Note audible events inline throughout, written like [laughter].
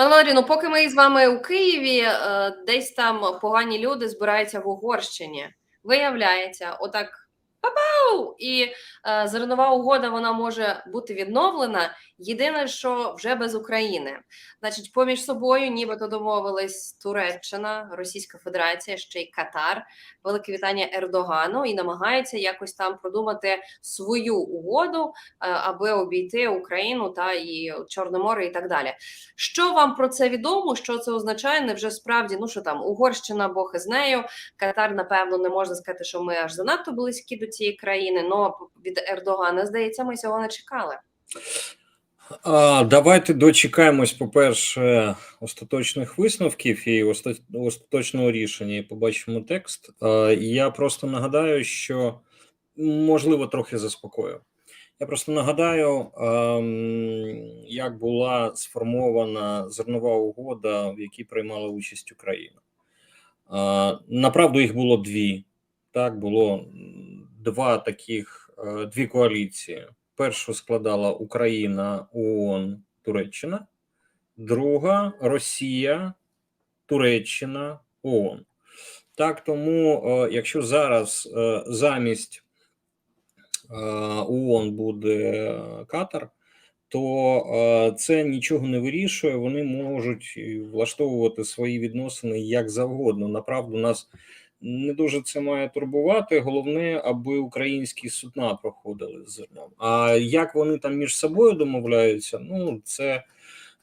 Пане Валерію, ну поки ми з вами у Києві, е, десь там погані люди збираються в Угорщині. Виявляється, отак папау, і е, зернова угода вона може бути відновлена. Єдине, що вже без України. Значить, поміж собою, нібито домовились Туреччина, Російська Федерація, ще й Катар, велике вітання Ердогану, і намагаються якось там продумати свою угоду, е, аби обійти Україну та і Чорне море, і так далі. Що вам про це відомо? Що це означає? Невже справді ну що там Угорщина, Бог із нею, Катар, напевно, не можна сказати, що ми аж занадто близькі до цієї країни. Ну від Ердогана здається, ми цього не чекали. Давайте дочекаємось, по-перше, остаточних висновків і остаточного рішення, і побачимо текст. Я просто нагадаю, що можливо трохи заспокою. Я просто нагадаю, як була сформована зернова угода, в якій приймала участь Україна. Направду їх було дві. Так, було два таких, дві коаліції. Першу складала Україна, ООН, Туреччина, друга Росія, Туреччина, ООН. Так, тому, якщо зараз замість ООН буде Катар, то це нічого не вирішує. Вони можуть влаштовувати свої відносини як завгодно. Направду нас не дуже це має турбувати. Головне, аби українські судна проходили з зерном. А як вони там між собою домовляються? Ну це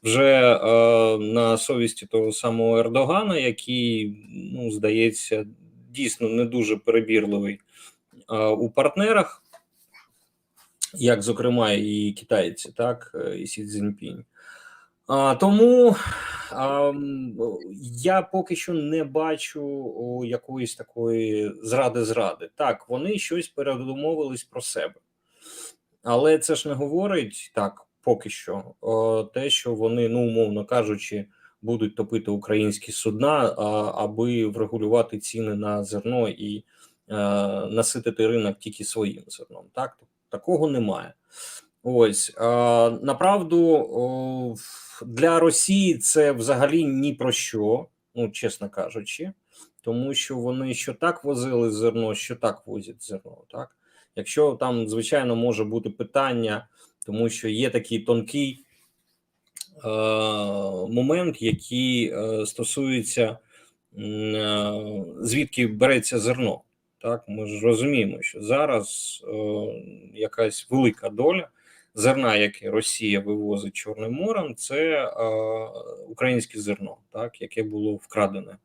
вже е, на совісті того самого Ердогана, який ну здається дійсно не дуже перебірливий е, у партнерах як зокрема і китайці, так е, і Сі Цзіньпінь. А, Тому а, я поки що не бачу якоїсь такої зради-зради. Так, вони щось передумовились про себе, але це ж не говорить так, поки що, те, що вони, ну умовно кажучи, будуть топити українські судна, аби врегулювати ціни на зерно і е, наситити ринок тільки своїм зерном. Так, такого немає. Ось направду для Росії це взагалі ні про що, ну чесно кажучи, тому що вони що так возили зерно, що так возять зерно. Так, якщо там звичайно може бути питання, тому що є такий тонкий е, момент, який е, стосується е, звідки береться зерно. Так, ми ж розуміємо, що зараз е, якась велика доля зерна, яке Росія вивозить Чорним морем, це е, українське зерно, так яке було вкрадене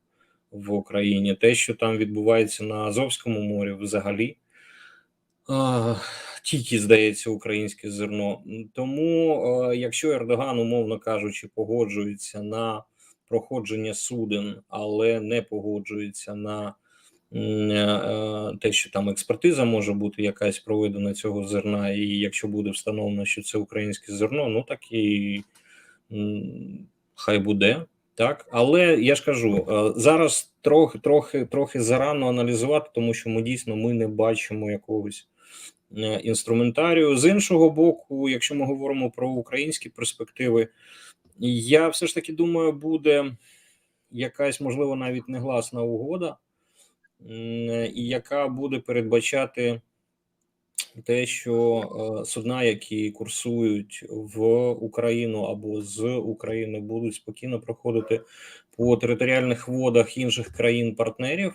в Україні. Те, що там відбувається на Азовському морі, взагалі е, тільки здається українське зерно. Тому, е, якщо Ердоган, умовно кажучи, погоджується на проходження суден, але не погоджується на те, що там експертиза може бути якась проведена цього зерна, і якщо буде встановлено, що це українське зерно, ну так і хай буде. Так, але я ж кажу е, зараз трохи трохи трохи зарано аналізувати, тому що ми дійсно ми не бачимо якогось інструментарію. З іншого боку, якщо ми говоримо про українські перспективи, я все ж таки думаю, буде якась можливо навіть негласна угода і яка буде передбачати те, що е, судна, які курсують в Україну або з України, будуть спокійно проходити по територіальних водах інших країн-партнерів.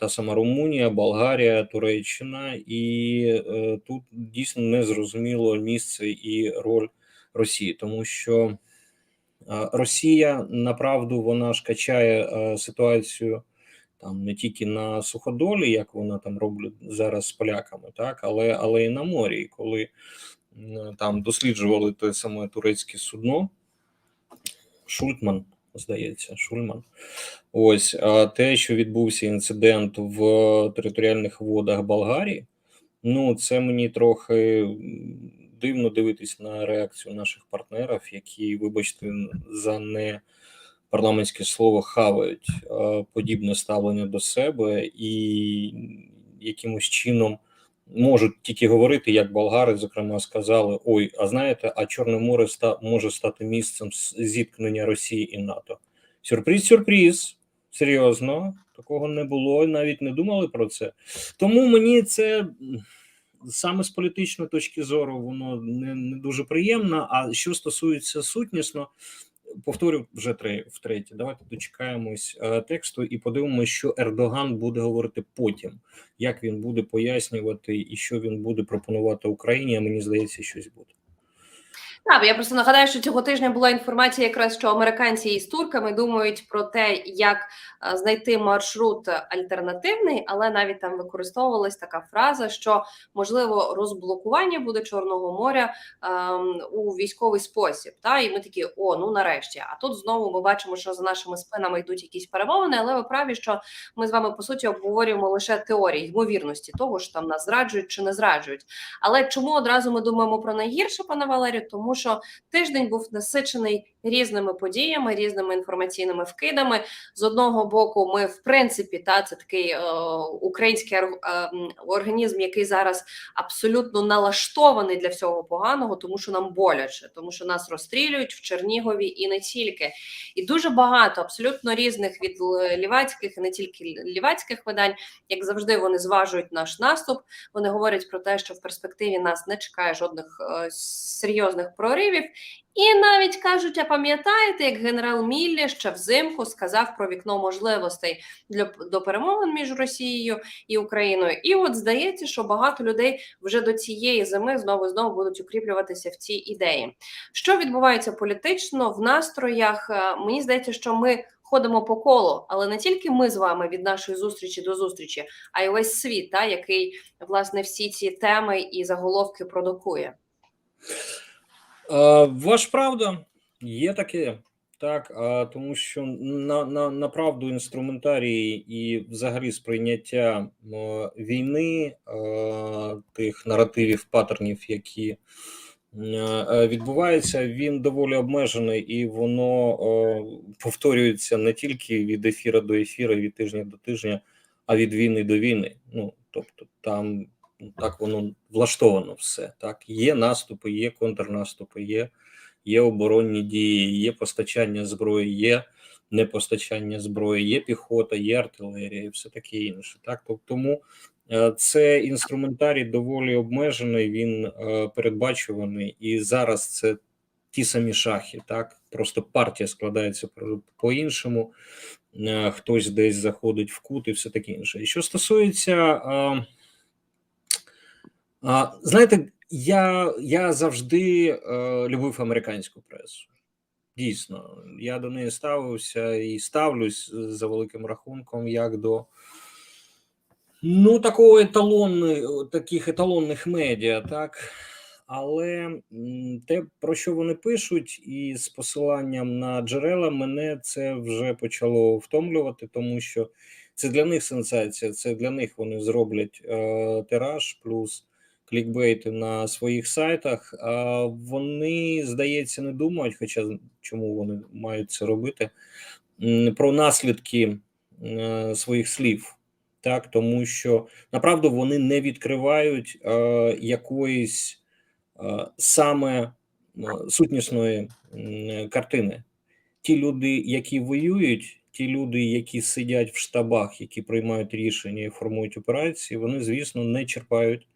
Та сама Румунія, Болгарія, Туреччина, і е, тут дійсно не зрозуміло місце і роль Росії, тому що Росія направду вона ж качає е, ситуацію там не тільки на суходолі, як вона там роблять зараз з поляками, так але але і на морі, І коли там досліджували те саме турецьке судно, Шультман, здається, Шульман. Ось а те, що відбувся інцидент в територіальних водах Болгарії, ну це мені трохи дивно дивитись на реакцію наших партнерів, які, вибачте, за не парламентське слово хавають подібне ставлення до себе і якимось чином можуть тільки говорити, як болгари, зокрема, сказали: ой, а знаєте, а Чорне море може стати місцем зіткнення Росії і НАТО. Сюрприз, сюрприз. Серйозно, такого не було, навіть не думали про це. Тому мені це саме з політичної точки зору воно не, не дуже приємно. А що стосується сутнісно, повторю вже тре- втретє. Давайте дочекаємось е, тексту і подивимося, що Ердоган буде говорити потім, як він буде пояснювати і що він буде пропонувати Україні. А мені здається, щось буде. Так, я просто нагадаю, що цього тижня була інформація, якраз що американці із турками думають про те, як е, знайти маршрут альтернативний, але навіть там використовувалась така фраза, що можливо розблокування буде Чорного моря ем, у військовий спосіб. Та і ми такі, о, ну нарешті. А тут знову ми бачимо, що за нашими спинами йдуть якісь перемовини, але ви праві, що ми з вами по суті обговорюємо лише теорії ймовірності того, що там нас зраджують чи не зраджують. Але чому одразу ми думаємо про найгірше, пане Валерію? Тому що тиждень був насичений різними подіями, різними інформаційними вкидами. З одного боку, ми в принципі та це такий е, український е, організм, який зараз абсолютно налаштований для всього поганого, тому що нам боляче, тому що нас розстрілюють в Чернігові і не тільки. І дуже багато абсолютно різних від лівацьких і не тільки лівацьких видань, як завжди, вони зважують наш наступ. Вони говорять про те, що в перспективі нас не чекає жодних е, серйозних проривів. І навіть кажуть, а пам'ятаєте, як генерал Міллі ще взимку сказав про вікно можливостей для до перемовин між Росією і Україною. І от здається, що багато людей вже до цієї зими знову знову будуть укріплюватися в цій ідеї. Що відбувається політично в настроях? Е, Мені здається, що ми ходимо по колу, але не тільки ми з вами від нашої зустрічі до зустрічі, а й весь світ, та який власне всі ці теми і заголовки продукує. Е, Ваш правда, є таке. Так, тому що на, на, на правду інструментарії і взагалі сприйняття війни, е, тих наративів, паттернів, які е, відбуваються, він доволі обмежений і воно повторюється не тільки від ефіра до ефіра, від тижня до тижня, а від війни до війни. Ну тобто там так воно влаштовано все. Так, є наступи, є контрнаступи, є є оборонні дії, є постачання зброї, є непостачання зброї, є піхота, є артилерія і все таке інше. Так, Тоб- тому е, це інструментарій доволі обмежений, він е, передбачуваний, і зараз це ті самі шахи. Так, просто партія складається по-іншому. Е, Хтось десь заходить в кут і все таке інше. І що стосується. Знаєте, я, я завжди е, любив американську пресу. Дійсно, я до неї ставився і ставлюсь за великим рахунком, як до ну, такого еталонної, таких еталонних медіа, так. Але те, про що вони пишуть, і з посиланням на джерела, мене це вже почало втомлювати, тому що це для них сенсація, це для них вони зроблять е, тираж плюс клікбейти на своїх сайтах. Вони, здається, не думають, хоча чому вони мають це робити, про наслідки е, своїх слів. Так, тому що направду вони не відкривають е, якоїсь е, саме е, сутнісної м, картини. Ті люди, які воюють, ті люди, які сидять в штабах, які приймають рішення і формують операції, вони, звісно, не черпають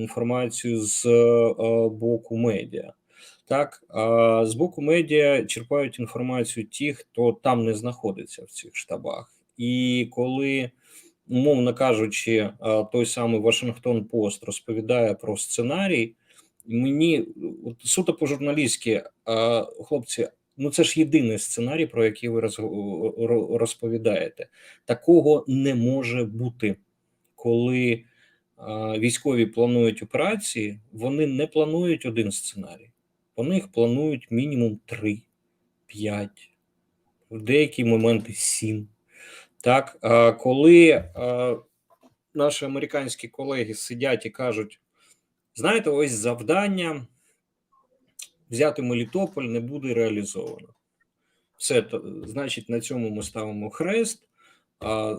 інформацію з е, боку медіа. Так, з боку медіа черпають інформацію ті, хто там не знаходиться в цих штабах. І коли, умовно кажучи, е, той самий Вашингтон Пост розповідає про сценарій, мені от, суто по-журналістськи, е, хлопці, ну це ж єдиний сценарій, про який ви роз- розповідаєте. Такого не може бути, коли військові планують операції, вони не планують один сценарій. Вони їх планують мінімум 3, 5, в деякі моменти 7. Так, коли наші американські колеги сидять і кажуть: знаєте, ось завдання взяти Мелітополь не буде реалізовано. Все, то, значить, на цьому ми ставимо хрест.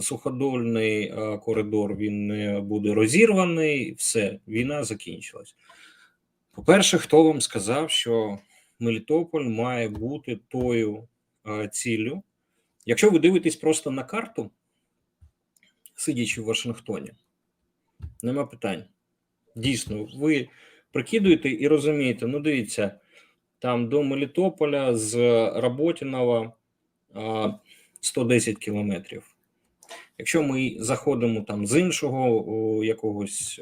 Суходольний коридор він не буде розірваний. Все, війна закінчилась. По-перше, хто вам сказав, що Мелітополь має бути тою ціллю? Якщо ви дивитесь просто на карту, сидячи в Вашингтоні, нема питань. Дійсно, ви прикидуєте і розумієте, ну дивіться, там до Мелітополя з Роботінова а, 110 кілометрів. Якщо ми заходимо там з іншого якогось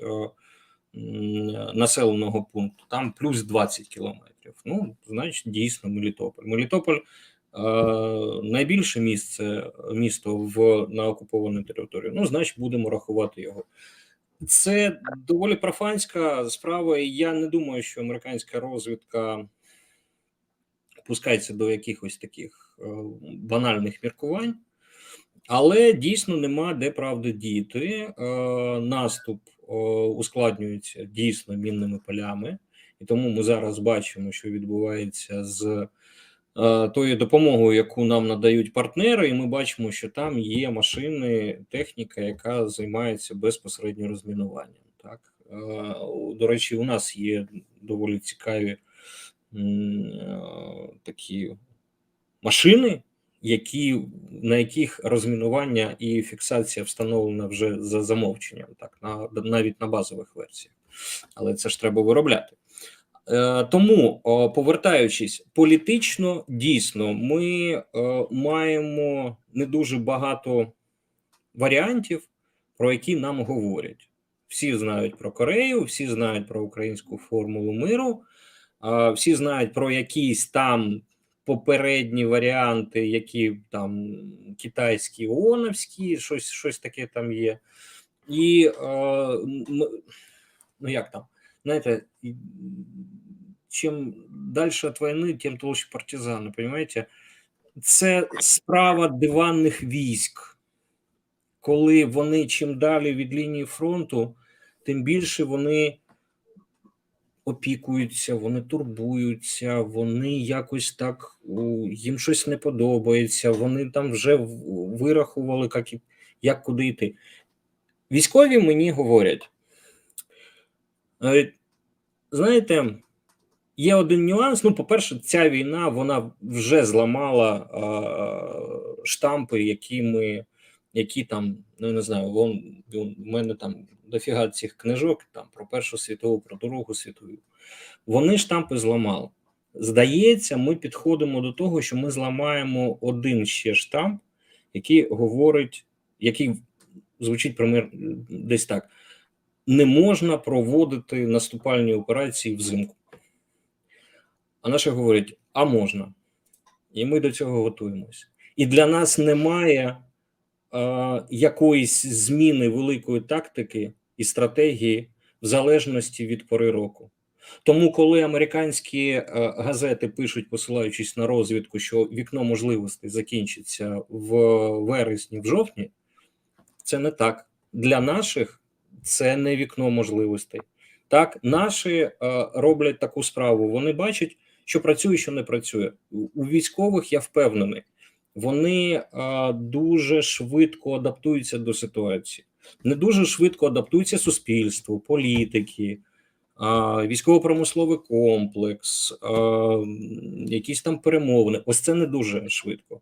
населеного пункту, там плюс 20 кілометрів. Ну, значить, дійсно Мелітополь. Мелітополь е, найбільше місце місто в на окупованій території. Ну, значить, будемо рахувати його. Це доволі профанська справа, і я не думаю, що американська розвідка пускається до якихось таких е, банальних міркувань, але дійсно нема де правди діяти. Е, наступ ускладнюється дійсно мінними полями, і тому ми зараз бачимо, що відбувається з е, тою допомогою, яку нам надають партнери, і ми бачимо, що там є машини, техніка, яка займається безпосередньо розмінуванням. Так Е, до речі, у нас є доволі цікаві такі машини, які, на яких розмінування і фіксація встановлена вже за замовченням, так на навіть на базових версіях, але це ж треба виробляти. Е, Тому, повертаючись політично, дійсно, ми маємо не дуже багато варіантів, про які нам говорять. Всі знають про Корею, всі знають про українську формулу миру, всі знають про якісь там попередні варіанти, які там китайські, ООНовські, щось, щось таке там є. І е, ну як там, знаєте, чим далі від війни, тим толще партизани, понимаете? Це справа диванних військ, коли вони чим далі від лінії фронту, тим більше вони опікуються, вони турбуються, вони якось так їм щось не подобається. Вони там вже вирахували, як, як куди йти. Військові мені говорять: е, знаєте, є один нюанс. Ну, по-перше, ця війна вона вже зламала а, штампи, які ми, які там, ну не знаю, вон, в мене там дофіга цих книжок там про Першу світову, про Другу світову. Вони штампи зламали. Здається, ми підходимо до того, що ми зламаємо один ще штамп, який говорить, який звучить примір десь так: не можна проводити наступальні операції взимку. А наші говорять, а можна. І ми до цього готуємося. І для нас немає е, якоїсь зміни великої тактики і стратегії в залежності від пори року. Тому, коли американські е, газети пишуть, посилаючись на розвідку, що вікно можливостей закінчиться в вересні, в жовтні, це не так. Для наших це не вікно можливостей. Так, наші е, роблять таку справу. Вони бачать, що працює, що не працює. У військових я впевнений, вони е, дуже швидко адаптуються до ситуації, не дуже швидко адаптується суспільство, політики, а, військово-промисловий комплекс, а, якісь там перемовини. Ось це не дуже швидко.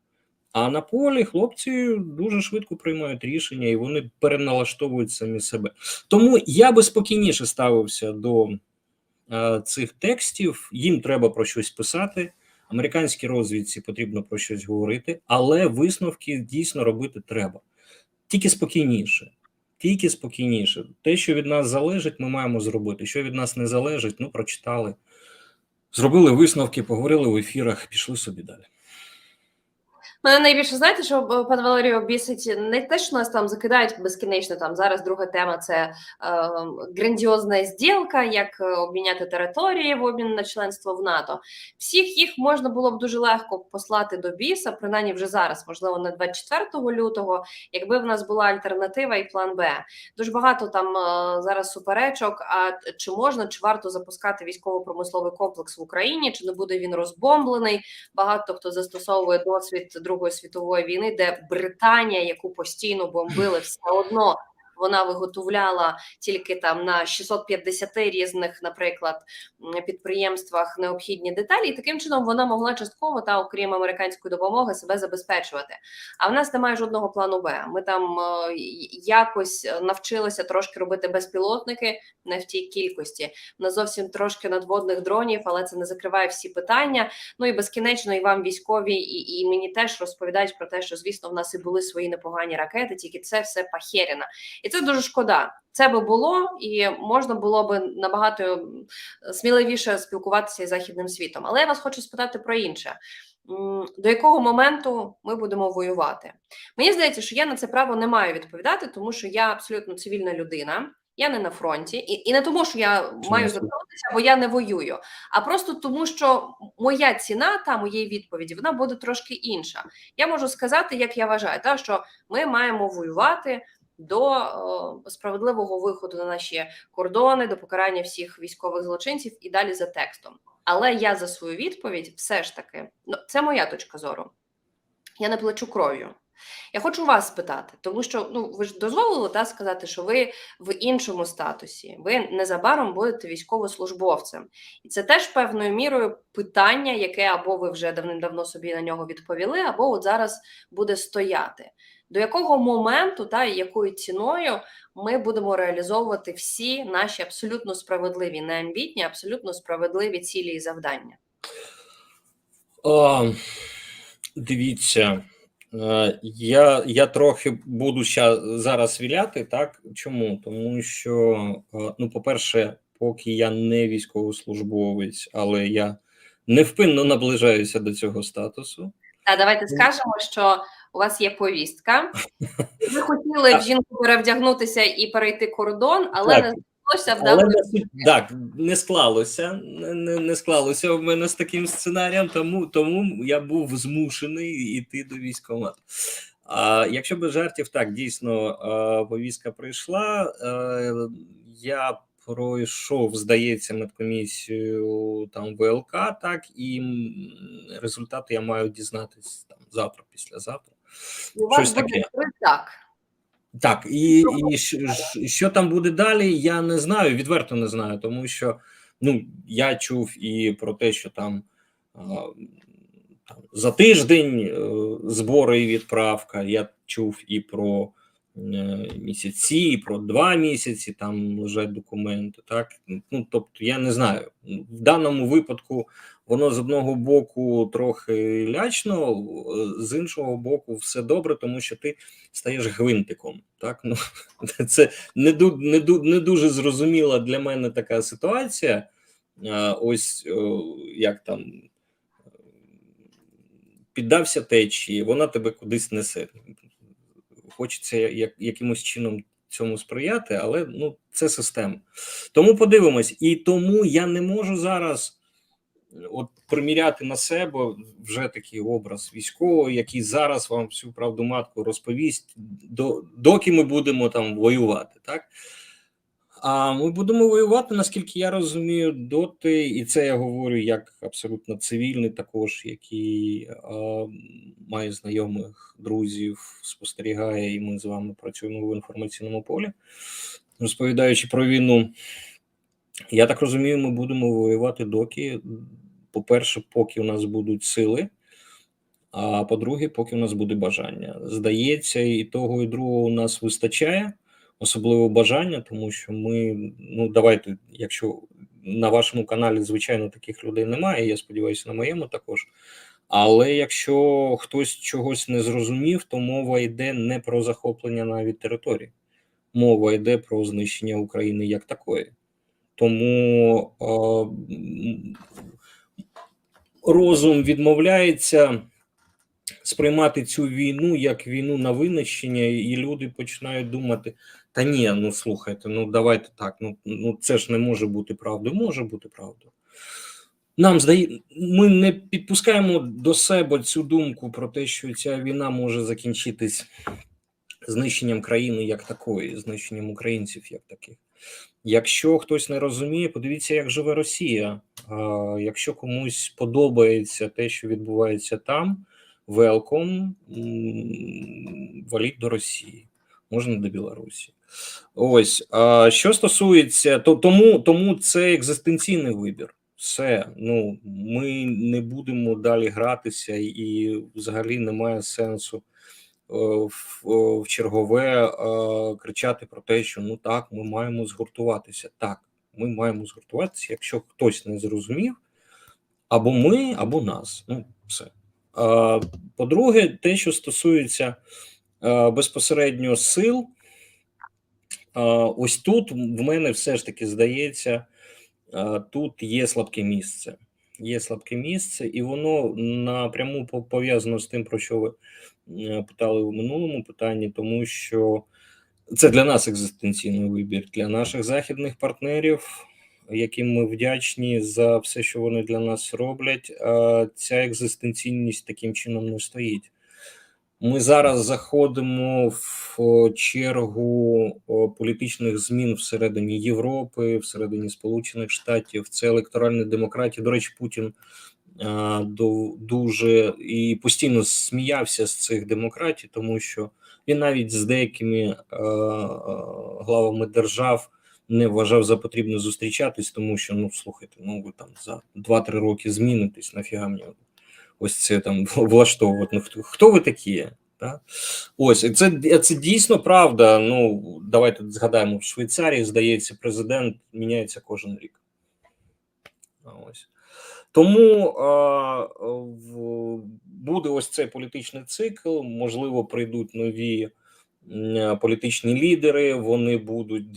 А на полі хлопці дуже швидко приймають рішення і вони переналаштовують самі себе. Тому я би спокійніше ставився до е, цих текстів. Їм треба про щось писати. Американській розвідці потрібно про щось говорити, але висновки дійсно робити треба. Тільки спокійніше. Тільки спокійніше. Те, що від нас залежить, ми маємо зробити. Що від нас не залежить, ну прочитали, зробили висновки, поговорили в ефірах, пішли собі далі. Мене найбільше знаєте, що е, пане Валерію бісить не те, що нас там закидають безкінечно. Там зараз друга тема це е, грандіозна зділка, як е, обміняти території в обмін на членство в НАТО. Всіх їх можна було б дуже легко послати до біса, принаймні вже зараз, можливо, на 24 лютого, якби в нас була альтернатива і план Б. Дуже багато там е, зараз суперечок. А чи можна, чи варто запускати військово-промисловий комплекс в Україні, чи не буде він розбомблений? Багато хто застосовує досвід Другої світової війни, де Британія, яку постійно бомбили, все одно вона виготовляла тільки там на 650 різних, наприклад, підприємствах необхідні деталі, і таким чином вона могла частково та окрім американської допомоги себе забезпечувати. А в нас немає жодного плану Б. Ми там е, якось навчилися трошки робити безпілотники не в тій кількості. На зовсім трошки надводних дронів, але це не закриває всі питання. Ну і безкінечно і вам військові, і, і мені теж розповідають про те, що звісно в нас і були свої непогані ракети, тільки це все пахеріна. І це дуже шкода. Це би було, і можна було би набагато сміливіше спілкуватися із західним світом. Але я вас хочу спитати про інше. До якого моменту ми будемо воювати? Мені здається, що я на це право не маю відповідати, тому що я абсолютно цивільна людина. Я не на фронті, і, і не тому, що я маю не? звернутися, бо я не воюю, а просто тому, що моя ціна та моєї відповіді вона буде трошки інша. Я можу сказати, як я вважаю, та що ми маємо воювати до е, справедливого виходу на наші кордони, до покарання всіх військових злочинців і далі за текстом. Але я за свою відповідь все ж таки, ну це моя точка зору. Я не плачу кров'ю. Я хочу вас спитати, тому що ну ви ж дозволили та сказати, що ви в іншому статусі, ви незабаром будете військовослужбовцем, і це теж певною мірою питання, яке або ви вже давним-давно собі на нього відповіли, або от зараз буде стояти. До якого моменту та якою ціною ми будемо реалізовувати всі наші абсолютно справедливі, не амбітні, абсолютно справедливі цілі і завдання? А, дивіться, е, я, я трохи буду зараз віляти, так? Чому? Тому що, е, ну, по-перше, поки я не військовослужбовець, але я невпинно наближаюся до цього статусу. Та давайте скажемо, що у вас є повістка. [laughs] Ви хотіли в жінку перевдягнутися і перейти кордон, але Так. не вдалося Але вдало. не, так, не склалося. Не, не, склалося в мене з таким сценарієм, тому, тому я був змушений йти до військкомату. А якщо без жартів, так дійсно повістка прийшла. Я пройшов, здається, медкомісію там ВЛК, так і результати я маю дізнатись там завтра, післязавтра. У вас щось буде так. Так, і, і що, що там буде далі, я не знаю, відверто не знаю, тому що ну, я чув і про те, що там, там за тиждень е, збори і відправка. Я чув і про е, місяці, і про два місяці там лежать документи. Так, ну тобто, я не знаю. В даному випадку воно з одного боку трохи лячно, е, з іншого боку, все добре, тому що ти стаєш гвинтиком. Так, ну [laughs] це не не не дуже зрозуміла для мене така ситуація. Ось як там е, піддався течії, вона тебе кудись несе. Хочеться як, якимось чином цьому сприяти, але ну це система. Тому подивимось, і тому я не можу зараз от приміряти на себе вже такий образ військового, який зараз вам всю правду матку розповість, до, доки ми будемо там воювати, так? А ми будемо воювати, наскільки я розумію, доти, і це я говорю як абсолютно цивільний, також який е, має знайомих друзів, спостерігає, і ми з вами працюємо в інформаційному полі, розповідаючи про війну. Я так розумію, ми будемо воювати доки, по-перше, поки у нас будуть сили, а по-друге, поки у нас буде бажання. Здається, і того, і другого у нас вистачає, особливо бажання, тому що ми, ну давайте, якщо на вашому каналі, звичайно, таких людей немає, я сподіваюся, на моєму також. Але якщо хтось чогось не зрозумів, то мова йде не про захоплення навіть території, мова йде про знищення України як такої. Тому розум відмовляється сприймати цю війну як війну на винищення, і люди починають думати: та ні, ну слухайте, ну давайте так. Ну, ну це ж не може бути правдою. Може бути правдою. Нам здає, ми не підпускаємо до себе цю думку про те, що ця війна може закінчитись знищенням країни як такої, знищенням українців як таких. Якщо хтось не розуміє, подивіться, як живе Росія. Якщо комусь подобається те, що відбувається там, welcome, м, валіть до Росії, можна до Білорусі. Ось а що стосується, то тому, тому це екзистенційний вибір. Все, ну ми не будемо далі гратися, і взагалі немає сенсу в, е, чергове е, кричати про те, що ну так, ми маємо згуртуватися. Так, ми маємо згуртуватися, якщо хтось не зрозумів, або ми, або нас. Ну, все. По-друге, те, що стосується е, безпосередньо сил, ось тут в мене все ж таки здається, тут є слабке місце. Є слабке місце, і воно напряму пов'язано з тим, про що ви е, питали в минулому питанні, тому що це для нас екзистенційний вибір, для наших західних партнерів, яким ми вдячні за все, що вони для нас роблять. а Ця екзистенційність таким чином не стоїть. Ми зараз заходимо в чергу політичних змін всередині Європи, всередині Сполучених Штатів. Це електоральна демократія. До речі, Путін дуже і постійно сміявся з цих демократій, тому що він навіть з деякими е, е, главами держав не вважав за потрібне зустрічатись, тому що ну слухайте, ну ви там за 2-3 роки змінитесь, нафіга мені ось це там [laughs] влаштовувати. Ну хто, хто ви такі? Та? Ось це, це дійсно правда. Ну давайте згадаємо в Швейцарії, здається, президент міняється кожен рік. Ось. Тому буде ось цей політичний цикл. Можливо, прийдуть нові політичні лідери. Вони будуть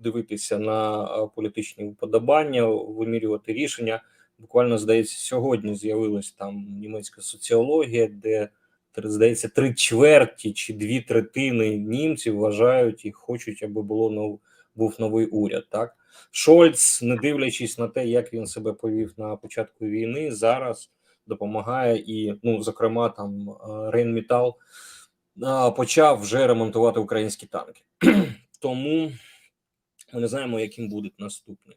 дивитися на політичні вподобання, вимірювати рішення. Буквально здається, сьогодні з'явилась там німецька соціологія, де здається, три чверті чи дві третини німців вважають і хочуть, аби було нов, був новий уряд. Так Шольц, не дивлячись на те, як він себе повів на початку війни, зараз допомагає і, ну, зокрема, там е, Рейнмітал е, почав вже ремонтувати українські танки. [clears throat] Тому ми не знаємо, яким буде наступний.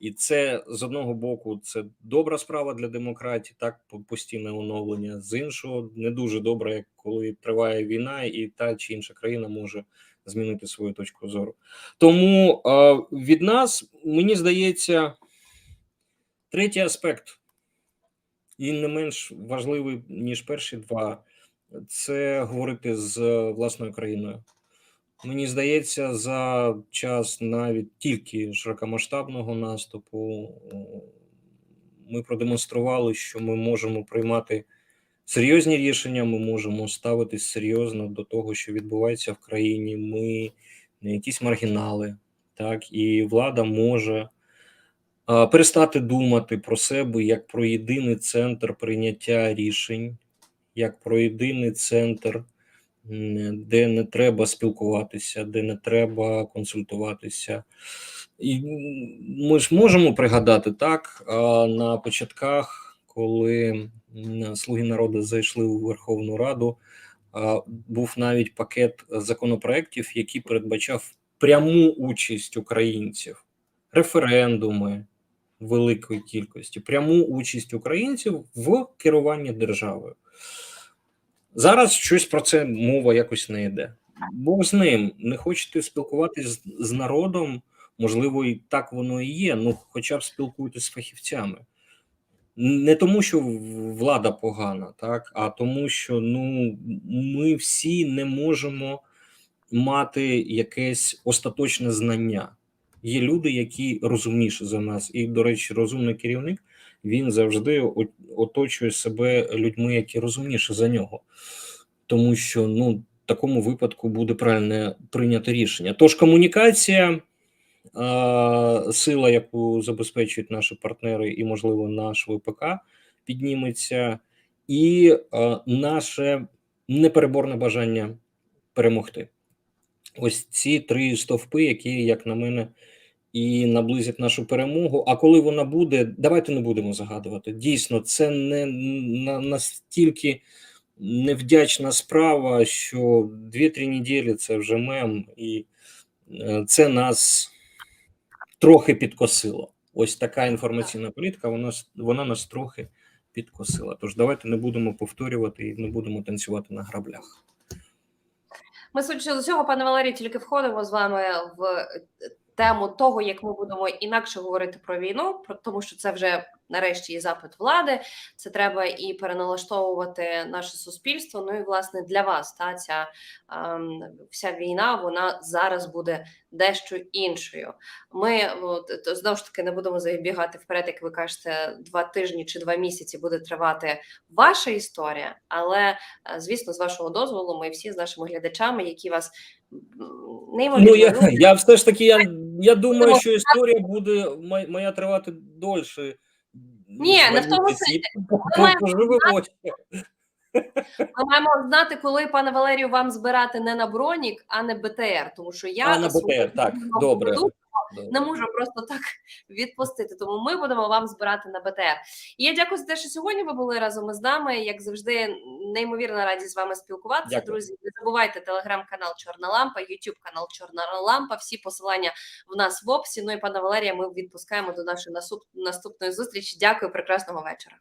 І це з одного боку це добра справа для демократії, так постійне оновлення. З іншого, не дуже добре, як коли триває війна, і та чи інша країна може змінити свою точку зору. Тому від нас мені здається, третій аспект, він не менш важливий ніж перші два. Це говорити з власною країною. Мені здається, за час навіть тільки широкомасштабного наступу ми продемонстрували, що ми можемо приймати серйозні рішення, ми можемо ставитись серйозно до того, що відбувається в країні. Ми не якісь маргінали, так і влада може перестати думати про себе як про єдиний центр прийняття рішень, як про єдиний центр де не треба спілкуватися, де не треба консультуватися. І ми ж можемо пригадати так на початках, коли слуги народу зайшли у Верховну Раду, був навіть пакет законопроєктів, який передбачав пряму участь українців, референдуми великої кількості, пряму участь українців в керуванні державою. Зараз щось про це мова якось не йде. Бог з ним. Не хочете спілкуватись з, з народом, можливо, і так воно і є. Ну, хоча б спілкуйтесь з фахівцями. Не тому, що влада погана, так, а тому, що ну, ми всі не можемо мати якесь остаточне знання. Є люди, які розумніші за нас. І, до речі, розумний керівник він завжди оточує себе людьми, які розумніші за нього, тому що ну в такому випадку буде правильне прийнято рішення. Тож комунікація, сила, яку забезпечують наші партнери, і можливо наш ВПК підніметься, і а, наше непереборне бажання перемогти. Ось ці три стовпи, які, як на мене, і наблизять нашу перемогу. А коли вона буде, давайте не будемо загадувати. Дійсно, це не настільки невдячна справа, що 2-3 неділі це вже мем, і е, це нас трохи підкосило. Ось така інформаційна політика, вона, вона нас трохи підкосила. Тож давайте не будемо повторювати і не будемо танцювати на граблях. Ми судячи з цього, пане Валерій, тільки входимо з вами в е, тему того, як ми будемо інакше говорити про війну, тому, що це вже нарешті є запит влади. Це треба і переналаштовувати наше суспільство. Ну і власне для вас та ця ем, вся війна вона зараз буде дещо іншою. Ми от, знову ж таки не будемо забігати вперед, як ви кажете, два тижні чи два місяці буде тривати ваша історія, але е, звісно, з вашого дозволу, ми всі з нашими глядачами, які вас Ну я, я все ж таки, я, я думаю, що історія буде моя тривати дольше. Ні, не в тому сенсі. Ми маємо знати, коли пане Валерію вам збирати не на бронік, а не БТР, тому що я А на БТР, так, добре. Продукт, Добре. Не можу просто так [laughs] відпустити. Тому ми будемо вам збирати на БТР. І я дякую за те, що сьогодні ви були разом із нами. Як завжди, неймовірно раді з вами спілкуватися. Дякую. Друзі, не забувайте телеграм-канал Чорна Лампа, Ютуб канал Чорна Лампа. Всі посилання в нас в описі. Ну і пана Валерія, ми відпускаємо до нашої наступної зустрічі. Дякую, прекрасного вечора.